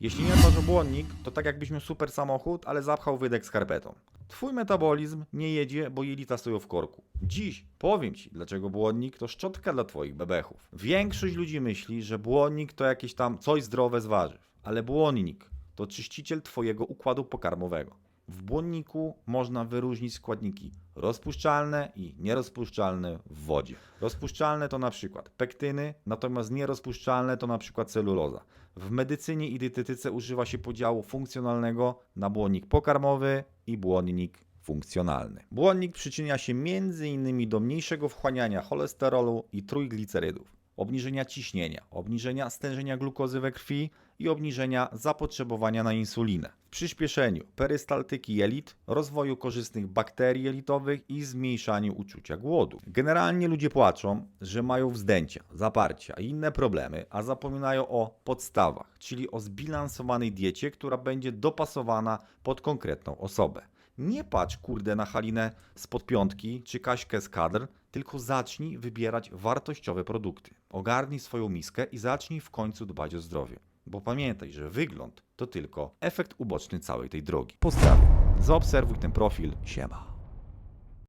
Jeśli nie dbasz o błonnik, to tak jakbyś miał super samochód, ale zapchał wydech skarpetą. Twój metabolizm nie jedzie, bo jelita stoją w korku. Dziś powiem Ci, dlaczego błonnik to szczotka dla Twoich bebechów. Większość ludzi myśli, że błonnik to jakieś tam coś zdrowe z warzyw, ale błonnik to czyściciel Twojego układu pokarmowego. W błonniku można wyróżnić składniki rozpuszczalne i nierozpuszczalne w wodzie. Rozpuszczalne to na przykład pektyny, natomiast nierozpuszczalne to na przykład celuloza. W medycynie i dietetyce używa się podziału funkcjonalnego na błonnik pokarmowy i błonnik funkcjonalny. Błonnik przyczynia się m.in. do mniejszego wchłaniania cholesterolu i trójglicerydów, obniżenia ciśnienia, obniżenia stężenia glukozy we krwi i obniżenia zapotrzebowania na insulinę. W przyspieszeniu perystaltyki jelit, rozwoju korzystnych bakterii jelitowych i zmniejszaniu uczucia głodu. Generalnie ludzie płaczą, że mają wzdęcia, zaparcia i inne problemy, a zapominają o podstawach, czyli o zbilansowanej diecie, która będzie dopasowana pod konkretną osobę. Nie patrz kurde na Halinę z podpiątki czy Kaśkę z kadr, tylko zacznij wybierać wartościowe produkty. Ogarnij swoją miskę i zacznij w końcu dbać o zdrowie. Bo pamiętaj, że wygląd to tylko efekt uboczny całej tej drogi. Pozdrawiam. Zaobserwuj ten profil. Siema.